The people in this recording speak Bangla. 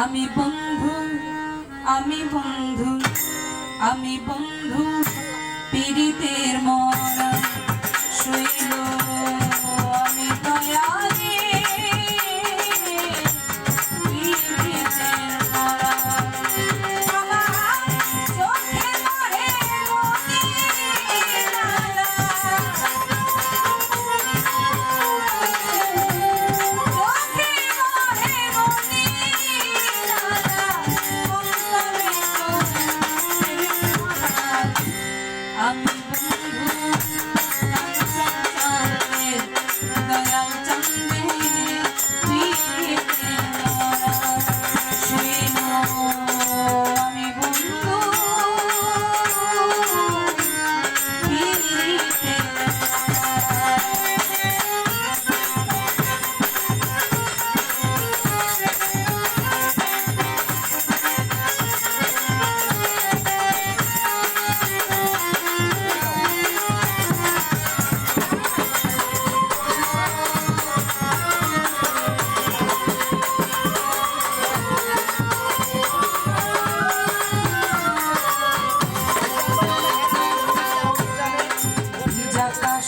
আমি বন্ধু আমি বন্ধু আমি বন্ধু পীড়িতের মরা